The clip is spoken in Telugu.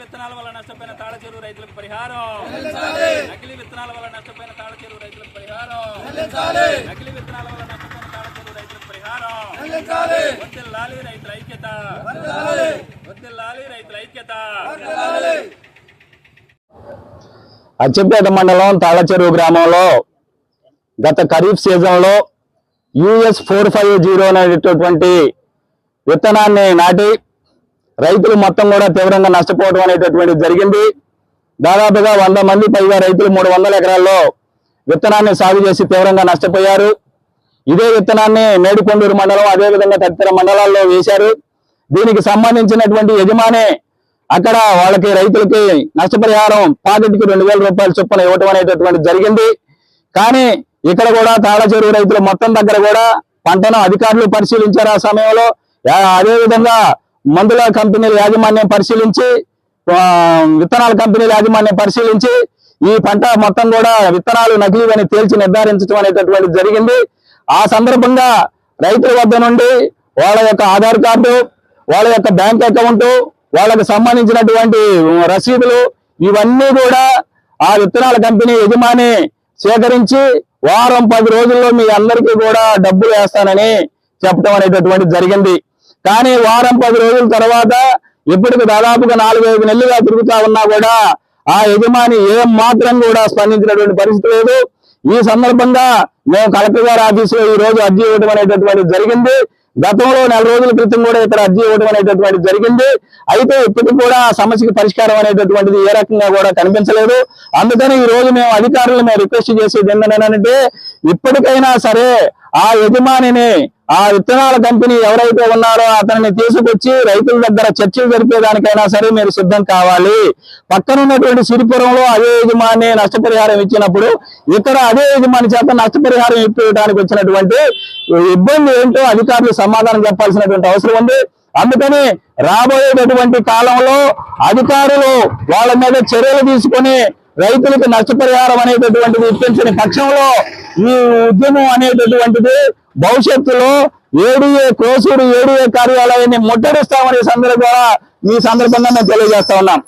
విత్తనాల వల్ల నష్టపోయిన తాళ చెరువు రైతులకు పరిహారం. నకిలీ విత్తనాల వల్ల నష్టపోయిన తాళ చెరువు రైతులకు పరిహారం. నకిలీ విత్తనాల వల్ల నష్టపోయిన తాళ చెరువు రైతులకు పరిహారం. వద్దెల్లాలి రైతుల ఐక్యత. వద్దెల్లాలి. రైతుల ఐక్యత. అచ్చంపేట మండలం తాళచెరువు గ్రామంలో గత ఖరీఫ్ సీజన్లో యుఎస్ ఫోర్ ఫైవ్ జీరో అనేటటువంటి విత్తనాన్ని నాటి రైతులు మొత్తం కూడా తీవ్రంగా నష్టపోవడం అనేటటువంటి జరిగింది. దాదాపుగా వంద మంది పైగా రైతులు మూడు వందల ఎకరాల్లో విత్తనాన్ని సాగు చేసి తీవ్రంగా నష్టపోయారు. ఇదే విత్తనాన్ని మేడికొండూరు మండలం అదేవిధంగా తదితర మండలాల్లో వేశారు. దీనికి సంబంధించినటువంటి యజమాని అక్కడ వాళ్ళకి రైతులకి నష్టపరిహారం పాకెట్కి రెండు వేల రూపాయల చొప్పున ఇవ్వటం అనేటటువంటి జరిగింది. కానీ ఇక్కడ కూడా తాళ చెరువు రైతులు మొత్తం దగ్గర కూడా పంటను అధికారులు పరిశీలించారు ఆ సమయంలో. అదేవిధంగా మందుల కంపెనీల యాజమాన్యం పరిశీలించి విత్తనాల కంపెనీల యాజమాన్యం పరిశీలించి ఈ పంట మొత్తం కూడా విత్తనాలు నకిలీవని తేల్చి నిర్ధారించడం అనేటటువంటి జరిగింది. ఆ సందర్భంగా రైతుల వద్ద నుండి వాళ్ళ యొక్క ఆధార్ కార్డు వాళ్ళ యొక్క బ్యాంక్ అకౌంట్ వాళ్ళకు సంబంధించినటువంటి రసీదులు ఇవన్నీ కూడా ఆ విత్తనాల కంపెనీ యజమాని సేకరించి వారం పది రోజుల్లో మీ అందరికీ కూడా డబ్బులు వేస్తానని చెప్పడం అనేటటువంటి జరిగింది. కానీ వారం పది రోజుల తర్వాత ఇప్పటికి దాదాపుగా నాలుగైదు నెలలుగా తిరుగుతా ఉన్నా కూడా ఆ యజమాని ఏం మాత్రం కూడా స్పందించినటువంటి పరిస్థితి లేదు. ఈ సందర్భంగా మేము కలెక్టర్ గారి ఆఫీసులో ఈ రోజు అర్జీ ఇవ్వడం అనేటటువంటి జరిగింది. గతంలో నెల రోజుల క్రితం కూడా ఇక్కడ అర్జీ ఇవ్వడం అనేటటువంటి జరిగింది. అయితే ఇప్పటికి కూడా ఆ సమస్యకి పరిష్కారం అనేటటువంటిది ఏ రకంగా కూడా కనిపించలేదు. అందుకని ఈ రోజు మేము అధికారులు మేము రిక్వెస్ట్ చేసేది ఏంటంటే ఇప్పటికైనా సరే ఆ యజమానిని ఆ విత్తనాల కంపెనీ ఎవరైతే ఉన్నారో అతనిని తీసుకొచ్చి రైతుల దగ్గర చర్చలు జరిపేదానికైనా సరే మీరు సిద్ధం కావాలి. పక్కన ఉన్నటువంటి సిరిపురంలో అదే యజమాని నష్టపరిహారం ఇచ్చినప్పుడు ఇక్కడ అదే యజమాని చేత నష్టపరిహారం ఇప్పించడానికి వచ్చినటువంటి ఇబ్బంది ఏంటో అధికారులు సమాధానం చెప్పాల్సినటువంటి అవసరం ఉంది. అందుకని రాబోయేటటువంటి కాలంలో అధికారులు వాళ్ళ మీద చర్యలు తీసుకొని రైతులకు నష్టపరిహారం అనేటటువంటిది ఇప్పించని పక్షంలో ఈ ఉద్యమం అనేటటువంటిది భవిష్యత్తులో ఏడీఏ కోసూరు ఏడీఏ కార్యాలయాన్ని ముట్టడిస్తామనే సందర్భంగా ఈ సందర్భంగా మేము తెలియజేస్తా ఉన్నాం.